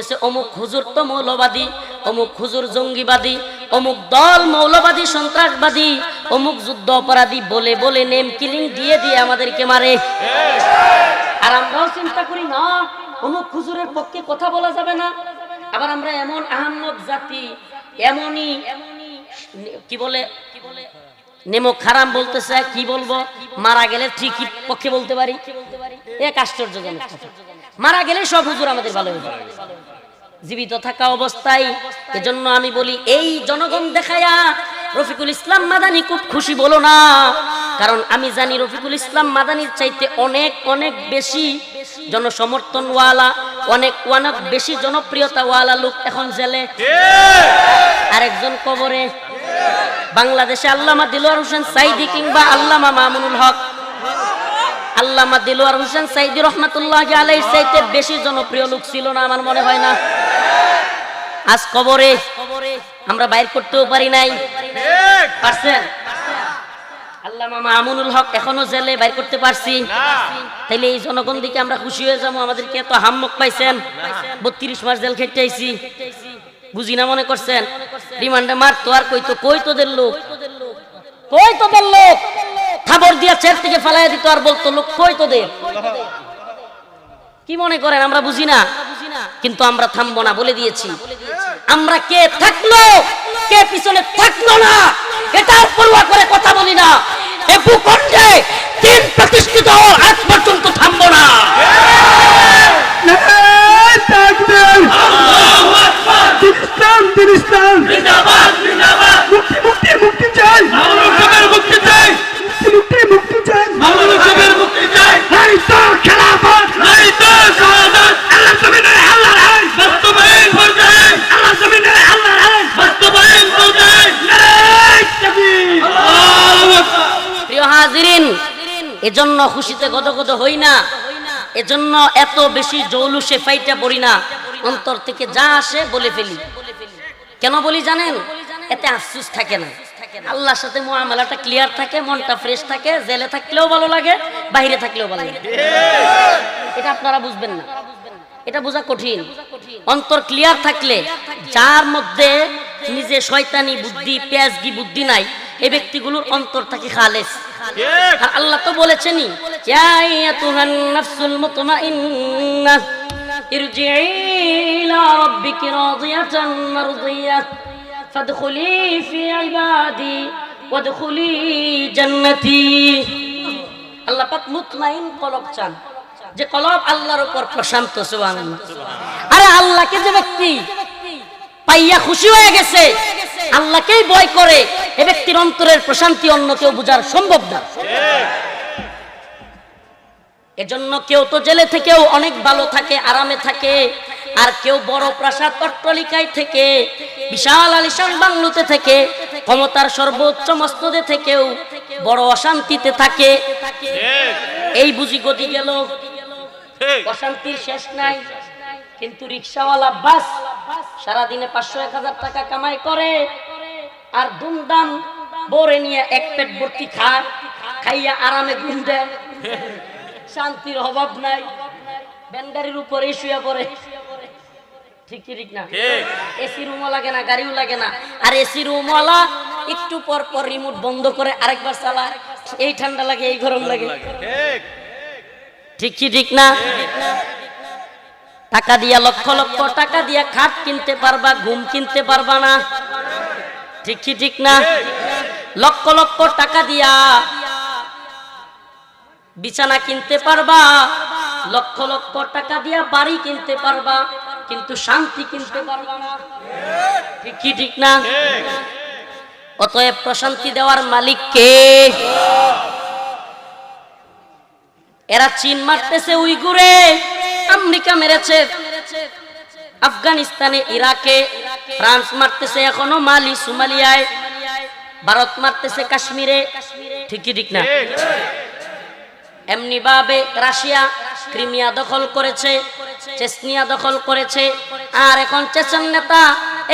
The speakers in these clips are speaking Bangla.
বলতেছে, অমুক হুজুর তো মৌলবাদী, অমুক হুজুর জঙ্গিবাদী, অমুক দল মৌলবাদী, সন্ত্রাসবাদী, অমুক যুদ্ধ অপরাধী, বলে বলে নেম কিলিং দিয়ে দিয়ে আমাদেরকে মারে। আর আমরাও চিন্তা করি, না, অমুক হুজুরের পক্ষে কথা বলা যাবে না। আবার আমরা এমন আহম্মদ জাতি, এমনই কি বলে নেমো খারাম বলতেছে, কি বলব? মারা গেলে ঠিকই পক্ষে বলতে পারি। এক আশ্চর্যজনক মারা গেলে সব হুজুর আমাদের ভালো হয়ে যাবে। জীবিত থাকা অবস্থায়, এজন্য আমি বলি, এই জনগণ দেখায়া রফিকুল ইসলাম মাদানি খুব খুশি বলো না। কারণ আমি জানি রফিকুল ইসলাম মাদানির চাইতে অনেক অনেক বেশি জনসমর্থন ওয়ালা অনেক অনেক বেশি জনপ্রিয়তা ওয়ালা লোক এখন জেলে। আরেকজন কবরে, বাংলাদেশে আল্লামা দিলোয়ার হোসেন সাইদি কিংবা আল্লামা মামুনুল হক। আল্লামা দিলোয়ার হোসেন সাইদি রহমাতুল্লাহ আলাইহির চাইতে বেশি জনপ্রিয় লোক ছিল না, আমার মনে হয় না। আজ কবরে আমরা বাইর করতেও পারি নাই। পারছেন? আল্লামা মামুনুল হক এখনও জেলে বাইর করতে পারছি। তাইলে এই জনগণ দিকে আমরা খুশি হয়ে যাব আমাদেরকে এত হাম্মক পাইছেন। বত্রিশ মাস জেল খেটে আইছি বুঝি না মনে করছেন? রিমান্ডে মারতো আর কই তো কই তোদের লোক? কই তোদের লোক? খাবার দিয়া থেকে ফেলাই দিত আর বলতো লোক কই তোদের? কি মনে করেন আমরা বুঝি না? কিন্তু আমরা থামবো না বলে দিয়েছি। আমরা কে থাকল কে পিছনে থাকল না এটার পড়ুয়া করে কথা বলি না। এ ভূখণ্ডে তিন প্রতিষ্ঠিত হওয়ার আজ পর্যন্ত থামবো না! মুক্তি, মুক্তি, মুক্তি চাই! মুক্তি, মুক্তি, এজন্য খুশিতে গদগদ হই না। এজন্য এত বেশি জৌলুসে ফাইটা পড়ি না। অন্তর থেকে যা আসে বলে ফেলি। কেন বলি জানেন? এতে আফসুস থাকে না। আল্লাহর সাথে মুআমালাটা ক্লিয়ার থাকে, মনটা ফ্রেশ থাকে, জেলে থাকলেও ভালো লাগে বাইরে থাকলেও ভালো লাগে। এটা আপনারা বুঝবেন না। এটা বোঝা কঠিন। অন্তর ক্লিয়ার থাকলে, যার মধ্যে নিজে শয়তানি বুদ্ধি, পেঁয়াজগি বুদ্ধি নাই এই ব্যক্তিগুলোর অন্তর থাকে খালেস। আর আল্লাহ তো বলেছেনই আল্লাহ পাক মুতমাইন কলব চান যে কলব আল্লাহর উপর প্রশান্ত সুবহানাল্লাহ। আরে আল্লাহকে যে ব্যক্তি পাইয়া খুশি হয়ে গেছে আল্লাহকেই ভয় করে এ ব্যক্তির অন্তরের প্রশান্তি অন্য কেউ বোঝার সম্ভব না। এজন্য কেউ তো জেলে থেকেও অনেক ভালো থাকে আরামে থাকে আর কেউ বড় প্রাসাদ অট্টলিকায় থেকে বিশাল আলিশান বাংলোতে থেকে ক্ষমতার সর্বোচ্চ মস্তদে থেকেও বড় অশান্তিতে থাকে। এই বুঝি গতি গেল। অশান্তির শেষ নাই। কিন্তু রিক্সাওয়ালা বাস সারাদিনে পাঁচশো এক হাজার টাকা কামাই করে আর দুমদাম বরে নিয়ে এক পেট ভর্তি খায় খাইয়া আরামে ঘুম দেয়। শান্তির অভাব নাই। ব্যান্ডারির উপরে শুয়ে পড়ে। ঠিক ঠিক না? এসি রুমও লাগে না গাড়িও লাগে না। আর এসি রুমওয়ালা একটু পর পর রিমোট বন্ধ করে আরেকবার চালায়। এই ঠান্ডা লাগে এই গরম লাগে। ঠিক। কি ঠিক না? টাকা দিয়া লক্ষ লক্ষ টাকা দিয়া খাট কিনতে পারবা, ঘুম কিনতে পারবা না। ঠিক কি ঠিক না? লক্ষ লক্ষ টাকা দিয়া বিছানা কিনতে পারবা, লক্ষ লক্ষ টাকা দিয়া বাড়ি কিনতে পারবা, কিন্তু শান্তি কিনতে পারবা না। ঠিক কি ঠিক না? অতএব প্রশান্তি দেওয়ার মালিক কে? এরা চিন মারতেছে উইগুরে। আমেরিকা মেরেছে। আফগানিস্তানে, ইরাকে, ফ্রান্স মারতেছে, এখনও মালি, সুমালিয়ায়। ভারত মারতেছে, কাশ্মীরে। ঠিকই ঠিক না? এমনি ভাবে রাশিয়া ক্রিমিয়া দখল করেছে চেসনিয়া দখল করেছে। আর এখন চেচেন নেতা,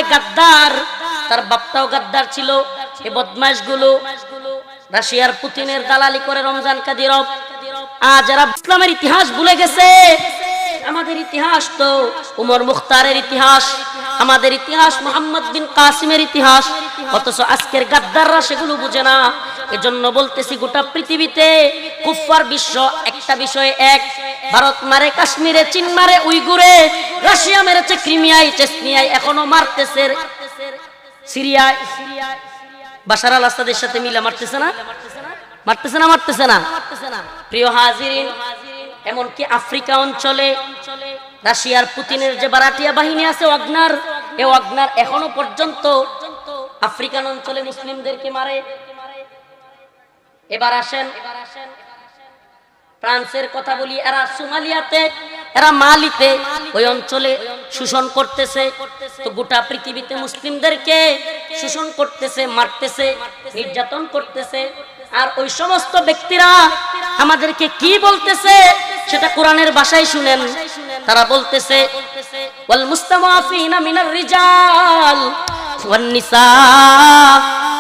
এ গাদ্দার, তার বাপটাও গাদ্দার ছিল। এ বদমাসগুলো রাশিয়ার পুতিনের দালালি করে রমজান কাদিরব। আজ যারা ইসলামের ইতিহাস ভুলে গেছে। আমাদের ইতিহাস তো, উমর মুখতারের ইতিহাস, আমাদের ইতিহাস, মোহাম্মদ বিন কাসিমের ইতিহাস, অথচ আজকের গাদ্দাররা সেগুলো বুঝে না। এজন্য বলতেছি গোটা পৃথিবীতে কুফার বিশ্ব একটা বিষয়ে এক, ভারত মারে কাশ্মীরে, চীন মারে উইগুরে, রাশিয়া মেরেছে ক্রিমিয়ায়, চেসনিয়ায়, এখনও মারতেছে। সিরিয়ায়, বাশার আল আসাদের সাথে মিলে মারতেছে না? মারতেছে না মারতেছে না? প্রিয় হাজিরিন এমনকি আফ্রিকা অঞ্চলে, রাশিয়ার পুতিনের যে বারাটিয়া বাহিনী আছে অগ্নার, এ অগ্নার এখনও পর্যন্ত আফ্রিকান অঞ্চলে মুসলিমদেরকে মারে। এবার আসেন, ফ্রান্সের কথা বলি, এরা সোমালিয়াতে, এরা মালিতে, ওই অঞ্চলে শোষণ করতেছে। তো গোটা পৃথিবীতে মুসলিমদেরকে শোষণ করতেছে, মারতেছে, নির্যাতন করতেছে। আর ওই সমস্ত ব্যক্তিরা আমাদেরকে কি বলতেছে? সেটা কোরআনের ভাষায় শুনেন তারা বলতেছে ওয়াল মুস্তামাফিনা মিনার রিজাল ওয়ান নিসা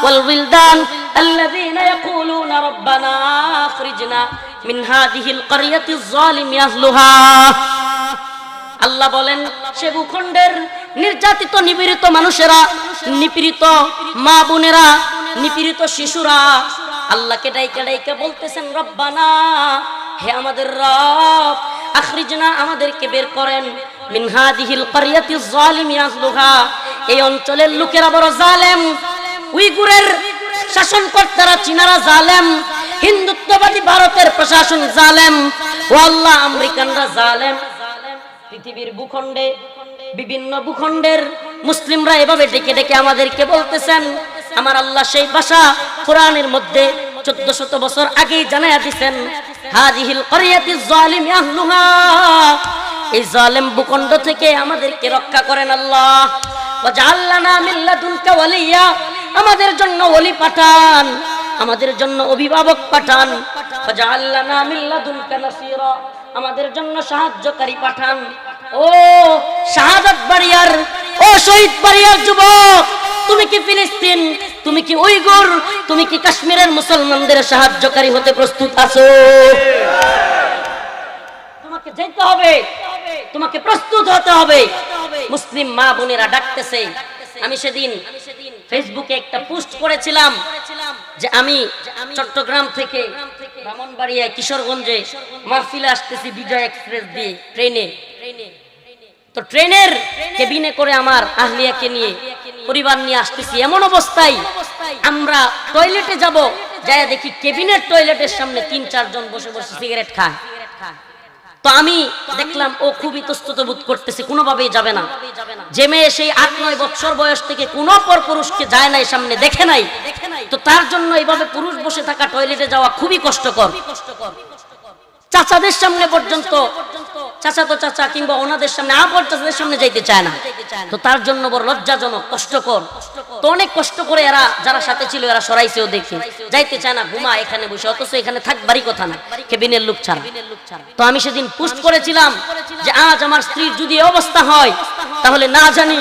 ওয়াল উইলদান الذين يقولون ربنا اخرجنا من هذه القرية الظالم أهلها আল্লাহ বলেন সে ভূখণ্ডের নির্যাতিত নিপীড়িত মানুষেরা নিপীড়িত মা বোনেরা নিপীড়িত শিশুরা আল্লাহকে ডাইকে ডাইকে বলতেছেন, রব্বানা, হে আমাদের রব, আখরিজনা আমাদেরকে বের করেন। মিন হাদিহিল ক্বরিয়াতি যালিমি আহলুহা এই অঞ্চলের লোকেরা বড় জালেম। উইগুরের শাসনকর্তারা চীনারা জালেম। হিন্দুত্ববাদী ভারতের প্রশাসন জালেম। ও আল্লাহ, আমেরিকানরা জালেম। পৃথিবীর ভূখণ্ডে, বিভিন্ন ভূখণ্ডের মুসলিমরা এভাবে ডেকে ডেকে আমাদেরকে বলতেছেন আমার আল্লাহ সেই ভাষা কোরআনের মধ্যে চোদ্দ শত বছর আগেই জানাইয়া দিছেন হাজিহিল করিয়াতি জালিম আহলুহা এই জালেম ভূখণ্ড থেকে আমাদেরকে রক্ষা করেন আল্লাহ। ওয়াজআলনা মিন লাদুনকা আমাদের জন্য ওলি পাঠান, আমাদের জন্য অভিভাবক পাঠান। ওয়াজআলনা মিন লাদুনকা নাসীরা। আমাদের জন্য সাহায্যকারী পাঠান। ও শাহাদাত বাড়িয়ার, ও শহীদ বাড়িয়ার যুবক তুমি কি ফিলিস্তিন? তুমি কি উইগুর? তুমি কি কাশ্মীরের মুসলমানদের সাহায্যকারী হতে প্রস্তুত আছো? তোমাকে যেতে হবে। তোমাকে প্রস্তুত হতে হবে। মুসলিম মা বোনেরা ডাকতেছে। আমি সেদিন ফেসবুকে একটা পোস্ট করেছিলাম যে আমি চট্টগ্রাম থেকে ব্রাহ্মণবাড়িয়া কিশোরগঞ্জে মাহফিলে আসতেছি বিজয় এক্সপ্রেস দিয়ে, ট্রেনে। তো ট্রেনের কেবিনে করে আমার আহলিয়াকে নিয়ে পরিবার নিয়ে আসতেছি, এমন অবস্থায় আমরা টয়লেটে যাব যাই দেখি কেবিনের টয়লেটের সামনে তিন, চারজন বসে বসে সিগারেট খায়। তো আমি দেখলাম ও খুব ইতস্তত বোধ করতেছে, কোনোভাবেই যাবে না। যে মেয়ে সেই আট, নয় বছর বয়স থেকে কোনো পর পুরুষকে যায় নাই, সামনে দেখে নাই। তো তার জন্য এইভাবে পুরুষ বসে থাকা টয়লেটে যাওয়া খুবই কষ্টকর। চাচাদের সামনে পর্যন্ত চাচা তো চাচা কিংবা ওনাদের সামনে আপর চাচাদের সামনে যাইতে চায় না। তো তার জন্য বড় লজ্জাজনক, কষ্টকর। তো অনেক কষ্ট করে এরা, যারা সাথে ছিল, এরা সরাইছেও দেখে। যাইতে চায় না ঘুমা এখানে বসে, অথচ এখানে থাকবারই কথা না, কেবিনের লোক ছাড়া। তো আমি সেদিন পোস্ট করেছিলাম যে, আজ আমার স্ত্রীর যদি অবস্থা হয়, তাহলে না জানি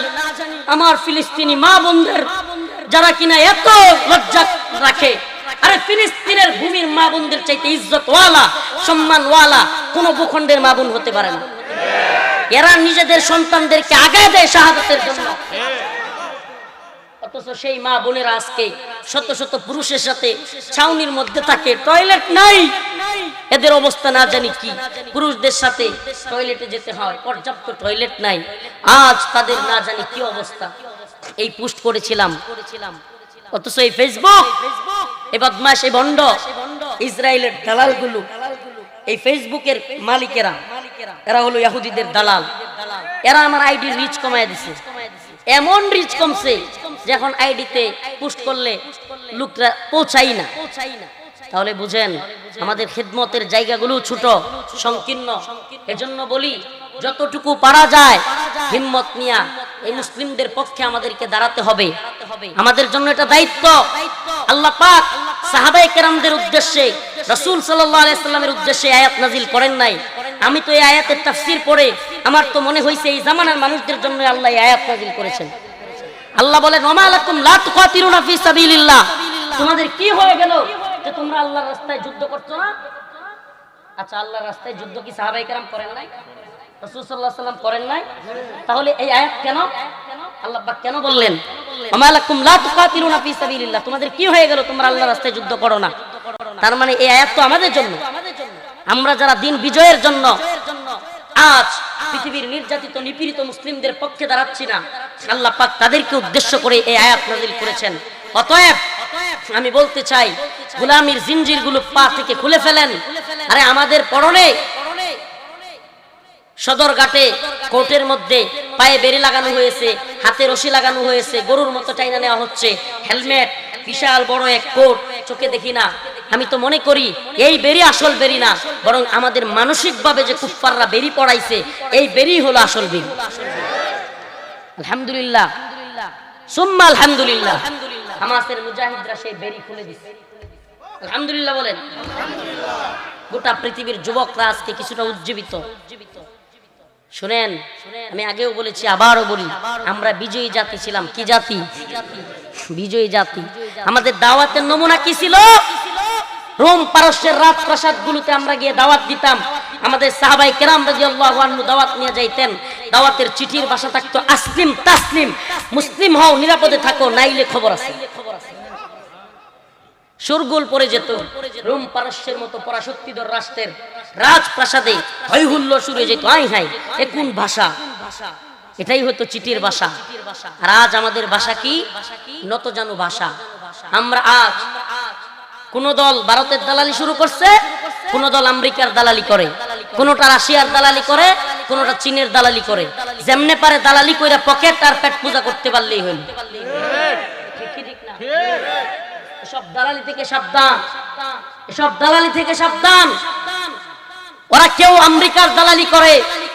আমার ফিলিস্তিনি মা বোনদের, যারা কিনা এত লজ্জা রাখে আরে ফিলিস্তিনের ভূমির মা বোনদের চাইতে ইজ্জত ওয়ালা সম্মান ওয়ালা কোন ভূখণ্ডের মা বোন হতে পারে না। এরা নিজেদের সন্তানদেরকে আগায় দেয় শাহাদাতের জন্য। সেই মা বোনেরা আজকে শত শত পুরুষের সাথে ছাউনির মধ্যে থাকে, টয়লেট নাই। এদের অবস্থা না জানি কি। পুরুষদের সাথে টয়লেটে যেতে হয়, পর্যাপ্ত টয়লেট নাই। আজ তাদের না জানি কি অবস্থা। এই পোস্ট করেছিলাম। অথচ এই ফেসবুক এই বদমাস এই বন্ড। ইসরায়েলের দালালগুলো, এই ফেসবুকের মালিকেরা, এরা হলো ইহুদিদের দালাল। এরা আমার আইডি রিচ কমায় দিছে। এমন রিচ কমছে যে এখন আইডিতে পোস্ট করলে লোকরা পৌঁছাই না। তাহলে বুঝেন, আমাদের খেদমতের জায়গাগুলো ছোট, সংকীর্ণ। এজন্য বলি, যতটুকু পারা যায়, হিম্মত নিয়া এই মুসলিমদের পক্ষে আমাদেরকে দাঁড়াতে হবে। আমাদের জন্য এটা দায়িত্ব। আল্লাহ পাক সাহাবাই কেরামদের উদ্দেশ্যে, রসুল সাল্লামের উদ্দেশ্যে আয়াত নাজিল করেন নাই। আমি তো এই আয়াতের তাফসির পড়ে আমার তো মনে হয়েছে এই জামানার মানুষদের জন্য আল্লাহ এই আয়াত নাজিল করেছেন। আল্লাহ বলেন ওমালাকুম লা তুকাতিরুনা ফি সাবিলিল্লাহ। তোমাদের কি হয়ে গেল যে তোমরা আল্লাহর রাস্তায় যুদ্ধ করছ না? আচ্ছা আল্লাহর রাস্তায় যুদ্ধ কি সাহাবাই কেরাম করেন নাই? রাসূলুল্লাহ সাল্লাম করেন নাই? তাহলে এই আয়াত কেন? আল্লাহ কেন বললেন? তোমাদের কি হয়ে গেল? তোমরা আল্লাহর রাস্তায় যুদ্ধ করো না। তার মানে এই আয়াত তো আমাদের জন্য। আমরা যারা দিন বিজয়ের জন্য, আজ পৃথিবীর নির্যাতিত, নিপীড়িত মুসলিমদের পক্ষে দাঁড়াচ্ছি না, আল্লাহ পাক তাদেরকে উদ্দেশ্য করে এই আয়াত নাজিল করেছেন। অতএব আমি বলতে চাই, গুলামির জিনজিরগুলো পা থেকে খুলে ফেলেন। আরে আমাদের পরনে সদরঘাটে কোর্টের মধ্যে পায়ে বেরি লাগানো হয়েছে, হাতে রশি লাগানো হয়েছে, গরুর মতো টাইনা নেওয়া হচ্ছে। হেলমেট, বিশাল বড় এক কোট, চোখে দেখি না। আমি তো মনে করি এই বেরি আসল বেরি না, বরং আমাদের মানসিকভাবে যে কুফফাররা বেরি পড়াইছে, এই বেরি হলো আসল বেরি আলহামদুলিল্লাহ। সুম্মা আলহামদুলিল্লাহ। হামাসের মুজাহিদরা সেই বেরি খুলে দিছে। আলহামদুলিল্লাহ বলেন। গোটা পৃথিবীর যুবকরা আজকে কিছুটা উজ্জীবিত। শুনেন, আমি আগেও বলেছি, আবারও বলি, আমরা বিজয়ী জাতি ছিলাম। কি জাতি? বিজয়ী জাতি। আমাদের দাওয়াতের নমুনা কি ছিল? রোম পারস্যের রাজপ্রাসাদ গুলোতে আমরা গিয়ে দাওয়াত দিতাম। আমাদের সাহাবাই কেরাম রাদিয়াল্লাহু আনহু দাওয়াত নিয়ে যাইতেন। দাওয়াতের চিঠির ভাষা থাকতো, আসলিম তাসলিম। মুসলিম হও, নিরাপদে থাকো, নাইলে খবর আছে। সুরগুল পড়ে যেত। রোম পারস্যের মতো পরাশক্তিধর রাষ্ট্রের রাজপ্রাসাদে হৈহুল্য শুরু হয়ে যেত। আই হাই এ কোন ভাষা? এটাই হতো চিঠির ভাষা। আর আজ আমাদের ভাষা কি? নত জানু ভাষা। আমরা আজ কোন দল ভারতের দালালি শুরু করছে কোন দল আমেরিকার দালালি করে কোনটা রাশিয়ার দালালি করে কোনটা চীনের দালালি করে। যেমনে পারে দালালি কইরা পকেট আর পেট পূজা করতে পারলেই হইল। ঠিক ঠিক না। এসব দালালি থেকে সাবধান। এসব দালালি থেকে সাবধান। ওরা কেউ আমেরিকার দালালি করে,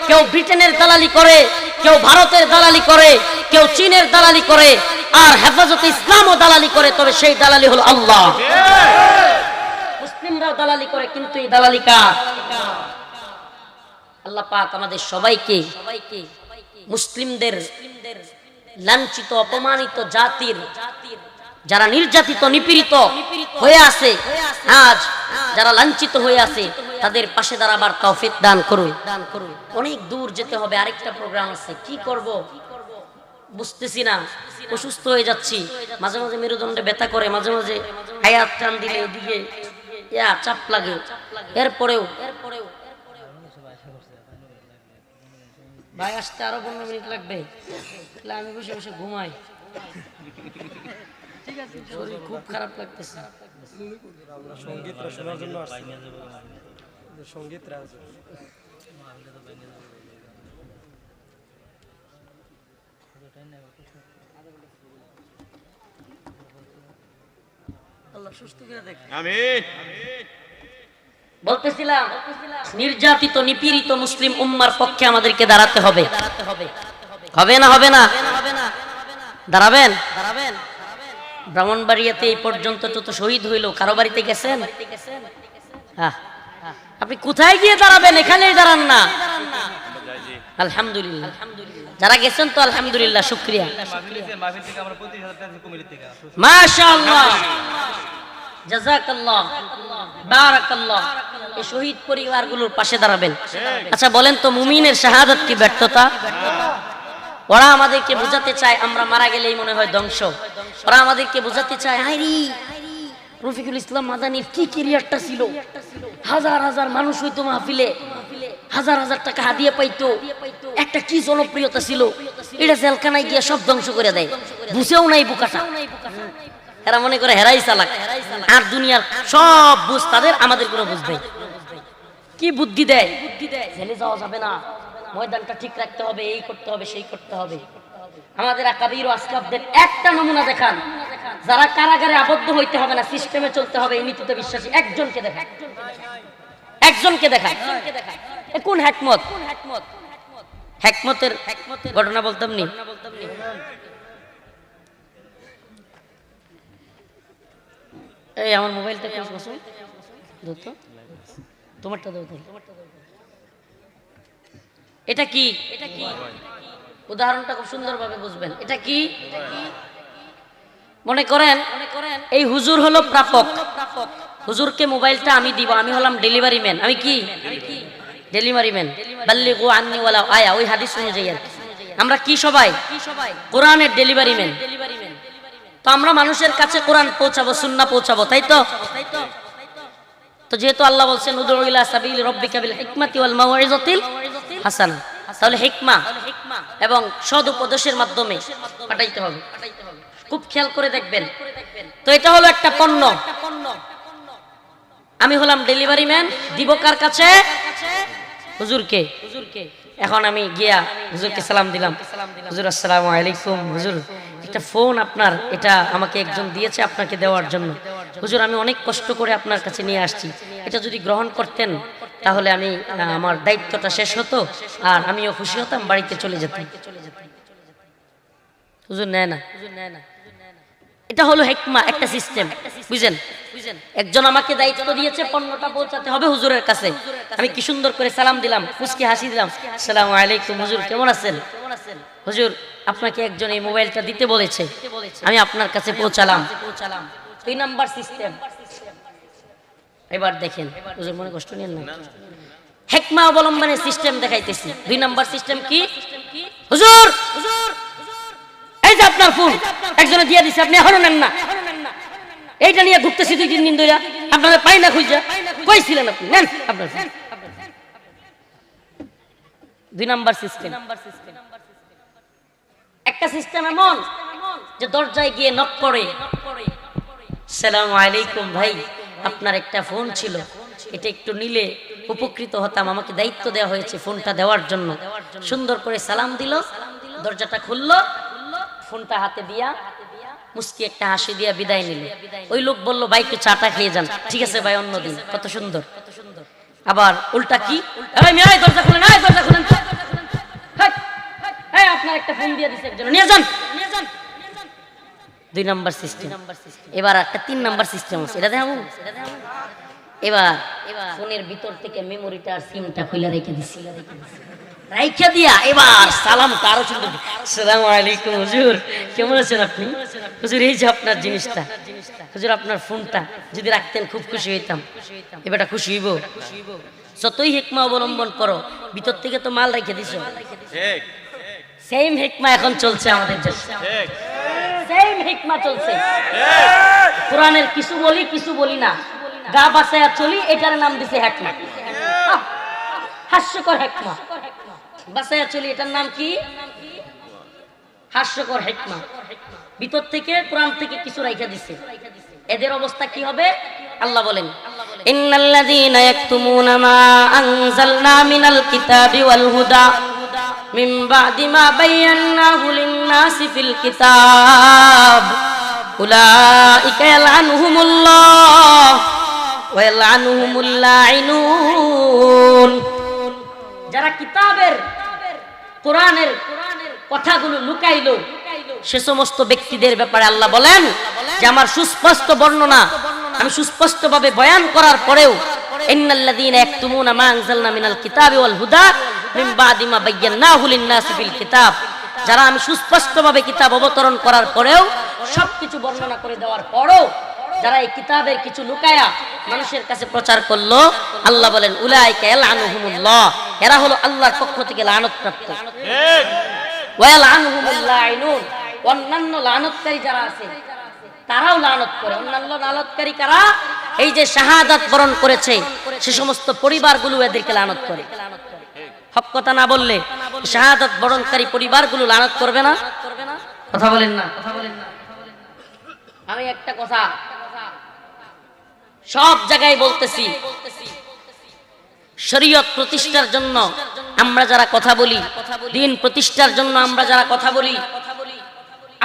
কেউ ব্রিটেনের দালালি করে, কেউ ভারতের দালালি করে, কেউ চীনের দালালি করে, আর হেফাজতে ইসলামও দালালি করে, তবে সেই দালালি হলো আল্লাহ। মুসলিমরাও দালালি করে, কিন্তু এই দালালি কার? আল্লাহ পাক আমাদের সবাইকে মুসলিমদের লাঞ্ছিত, অপমানিত জাতির যারা নির্যাতিত, নিপীড়িত হয়ে আছে, আজ যারা লাঞ্ছিত হয়ে আছে, তাদের পাশে দাঁড়াবার তৌফিক দান করুন। অনেক দূর যেতে হবে, আরেকটা প্রোগ্রাম আছে। কি করব? বুঝতেছি না। অসুস্থ হয়ে যাচ্ছি। মাঝে মাঝে মেরুদণ্ডে ব্যথা করে, মাঝে মাঝে হায়াত টান দিলে এদিকে ইয়া চাপ লাগে। এরপরেও ভাই, আসতে আরও পনেরো মিনিট লাগবে। আমি বসে বসে ঘুমাই। শরীর খুব খারাপ লাগতেছে। সঙ্গীতরা শোনার জন্য আসছি। সঙ্গীতরা আল্লাহ সুস্থ করে দেখ। আমিন। বলতেছিলাম নির্যাতিত নিপীড়িত মুসলিম উম্মার পক্ষে আমাদেরকে দাঁড়াতে হবে। হবে না হবে না। দাঁড়াবেন? দাঁড়াবেন? ব্রাহ্মণবাড়িয়াতে এই পর্যন্ত যত শহীদ হইল, কারও বাড়িতে গেছেন? আপনি কোথায় গিয়ে দাঁড়াবেন? এখানেই দাঁড়ান না। আলহামদুলিল্লাহ। যারা গেছেন তো আলহামদুলিল্লাহ, শুক্রিয়া। মাশাআল্লাহ। জাযাকাল্লাহ। বারাকাল্লাহ। এই শহীদ পরিবারগুলোর পাশে দাঁড়াবেন। আচ্ছা বলেন তো মুমিনের শাহাদাত কি ব্যর্থতা? ওরা আমাদেরকে বোঝাতে চায় আমরা মারা গেলেই মনে হয় ধ্বংস। ওরা আমাদেরকে বোঝাতে চায় হাইরি রফিকুল ইসলাম মাদানির কি ক্যারিয়ারটা ছিল? হাজার হাজার মানুষ হইতো মাহফিলে, হাজার হাজার টাকা হাদিয়ে পাইতো, একটা কি জনপ্রিয়তা ছিল? এটা জেলখানায় গিয়ে সব ধ্বংস করে দেয়, বুঝেও নাই বুকাটা। এরা মনে করে, হেরাই চালাক, আর দুনিয়ার সব বুঝ তাদের, আমাদের কোনো বুঝবে কি বুদ্ধি দেয়? জেলে যাওয়া যাবে না। ময়দানটা ঠিক রাখতে হবে, এই করতে হবে, সেই করতে হবে। আমাদের আকাবির ও আসলাফদের একটা নমুনা দেখান। যারা কারাগারে আবদ্ধ হইতে হবে না সিস্টেমে চলতে হবে, এই নীতিতে বিশ্বাসী, একজনকে দেখান। একজনকে দেখান। কোন হ্যাকমত হ্যাকমতের ঘটনা বলতাম নি? এই আমার মোবাইলটা বসো। দাও তোমারটা দাও এটা কি? এটা কি? উদাহরণটা খুব সুন্দরভাবে বুঝবেন। এটা কি? মনে করেন এই হুজুর হলো প্রাপক। হুজুরকে মোবাইলটা আমি দিব আমি হলাম ডেলিভারি ম্যান। আমি কি? Delivery man. বাল্লি গো আন্নি ওয়ালা আয়া ওই হাদিস অনুযায়ী আর কি। আমরা কি সবাই? কোরআনের ডেলিভারি ম্যান। তো আমরা মানুষের কাছে কোরআন পৌঁছাবো সুন্না পৌঁছাবো তাই তো? তো? যেহেতু আল্লাহ বলছেন উদুল সাবিল রব্বিকা বিল হিকমাতি ওয়াল মাউইজাতিল হাসানা, তাহলে হিকমা এবং সদ উপদেশের মাধ্যমে পাঠাইতে হবে। খুব খেয়াল করে দেখবেন। তো এটা হলো একটা পণ্য। আমি হলাম ডেলিভারি ম্যান, দিব কার কাছে? হুজুরকে। এখন আমি গিয়া হুজুরকে সালাম দিলাম। হুজুর, আসসালামু আলাইকুম। হুজুর, একটা ফোন আপনার, এটা আমাকে একজন দিয়েছে আপনাকে দেওয়ার জন্য। হুজুর, আমি অনেক কষ্ট করে আপনার কাছে নিয়ে আসছি। এটা যদি গ্রহণ করতেন তাহলে আমি আমার দায়িত্বটা শেষ হতো আর আমিও খুশি হতাম, বাড়িতে চলে যেতাম। এটা হলো হেকমা, একটা সিস্টেম বুঝেন? একজন আমাকে দায়িত্ব দিয়েছে, পণ্যটা পৌঁছাতে হবে হুজুরের কাছে। আমি কি সুন্দর করে সালাম দিলাম মুসকি হাসি দিলাম। সালাম আলাইকুম, হুজুর, কেমন আছেন? হুজুর, আপনাকে একজন এই মোবাইলটা দিতে বলেছে। আমি আপনার কাছে পৌঁছালাম। দুই নাম্বার সিস্টেম এবার দেখেন, হুজুর মনে কষ্ট নিয়েন না হেকমা অবলম্বনের সিস্টেম দেখাইতেছি। দুই নাম্বার সিস্টেম কি? হুজুর, এই যে আপনার ফোন একজনে দিয়ে দিছে, আপনি এখনও নেন না। এইটা নিয়ে ঘুরতেছি দুই তিন দিন ধরে আপনাদের পাই না খুঁজা। কইছিলেন আপনি? নেন আপনার। দুই নাম্বার সিস্টেম একটা সিস্টেম এমন যে দরজায় গিয়ে নক করে। সালাম আলাইকুম ভাই। আপনার একটা ফোন ছিল। এটা একটু নিলে উপকৃত হতাম। আমাকে দায়িত্ব দেওয়া হয়েছে ফোনটা দেওয়ার জন্য। সুন্দর করে সালাম দিল। দরজাটা খুললো। ফোনটা হাতে দিয়া মুস্কি একটা হাসি দিয়া বিদায় নিল। ওই লোক বলল, ভাই, একটু চাটা খেয়ে যান। ঠিক আছে ভাই অন্যদিন কত সুন্দর। আবার উল্টা কি? দরজা খুলেন দরজা খুলেন। আপনার একটা ফোন দিয়ে দিচ্ছে নিয়ে যান। দুই নাম্বার সিস্টেম এবার একটা তিন নাম্বার সিস্টেম আছে। এটা দেখো এবার ফোনের ভিতর থেকে মেমোরিটা আর সিমটা খুলে রেখে দিছি। রাইখা দিয়া এবার সালাম আরও সুন্দর সালাম আলাইকুম হুজুর। কেমন আছেন আপনি? হুজুর এই যে আপনার জিনিসটা হুজুর আপনার ফোনটা যদি রাখতেন খুব খুশি হইতাম। এবারটা খুশি হইব? যতই হেকমা অবলম্বন করো ভিতর থেকে তো মাল রেখে দিছো। ঠিক। সেম হেকমা এখন চলছে আমাদের দেশে। ঠিক। সেম হিকমা চলছে। কোরআনের কিছু বলি কিছু বলি না। গা বাসায়া চলি, এটার নাম দিছে হেকমা হাস্যকর হেকমা বাসায়া চলি, এটার নাম কি? হাস্যকর হেকমা ভিতর থেকে, কোরআন থেকে কিছু রাইখা দিছে। এদের অবস্থা কি হবে? আল্লাহ বলেন, ইন্নাল্লাযীনা ইয়াকতুমুনা মা আনজালনা মিনাল কিতাবি ওয়াল হুদা। মিন বাদি মা বায়্যানাহু লিন-নাসি ফিল কিতাব। উলাইকা ইয়ালআনুহুমুল্লাহ ওয়া ইয়ালআনুহুমুল লাঈনুন যারা কিতাবের, কোরআনের কথাগুলো লুকাইলো, সে সমস্ত ব্যক্তিদের ব্যাপারে আল্লাহ বলেন যে আমার সুস্পষ্ট বর্ণনা, আমি সুস্পষ্ট ভাবে বয়ান করার পরেও, ইন্নাল্লাযীনা ইয়াকতুমুনা মা আনজালনা মিনাল কিতাবি ওয়াল হুদা যারা আমি সুস্পষ্ট ভাবে কিতাব অবতরণ করার পরেও সবকিছু বর্ণনা করে দেওয়ার পরেও যারা এই কিতাবের কিছু লুকায়া মানুষের কাছে প্রচার করল, আল্লাহ বলেন, উলাইকা ইয়ালআনুহুমুল্লাহ এরা হলো আল্লাহর পক্ষ থেকে লানতপ্রাপ্ত। ঠিক ওয়ালানহুমুল লাইনুন অন্যান্য লানতকারী যারা আছে, তারাও লানত করে। অন্যান্য লানতকারী কারা? এই যে শাহাদাত বরণ করেছে, সে সমস্ত পরিবারগুলো এদেরকে লানত করে। হক কথা না বললে শাহাদাত বরণকারী পরিবারগুলো লানত করবে না? কথা বলেন না। আমি একটা কথা সব জায়গায় বলতেছি, শরীয়ত প্রতিষ্ঠার জন্য আমরা যারা কথা বলি, দিন প্রতিষ্ঠার জন্য আমরা যারা কথা বলি,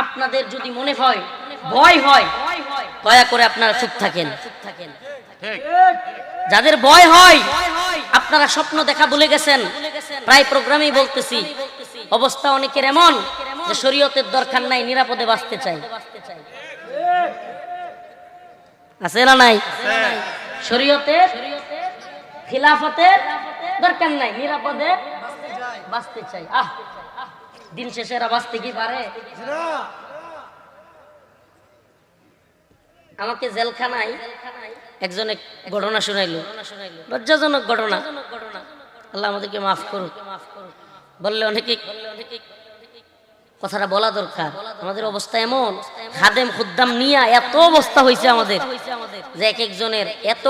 আপনাদের যদি মনে হয়, ভয় হয়, দয়া করে আপনারা চুপ থাকেন। ঠিক যাদের ভয় হয়, আপনারা স্বপ্ন দেখা ভুলে গেছেন। প্রায় প্রোগ্রামেই বলতেছি, অবস্থা অনেকের এমন যে শরীয়তের দরকার নাই, নিরাপদে বাঁচতে চাই। আছে না নাই? শরীয়তের খিলাফতের দরকার নাই, নিরাপদে বাঁচতে চাই। আহ, দিন শেষে এরা বাঁচতে কি পারে? আমাকে জেলখানায় একজন এক ঘটনা শুনাইলো। লজ্জাজনক ঘটনা। আল্লাহ আমাদেরকে মাফ করুক। বললে অনেকে কথাটা বলা দরকার। আমাদের অবস্থা এমন। খাদেম খুদ্দাম নিয়া এত অবস্থা হয়েছে আমাদের যে এক একজনের এত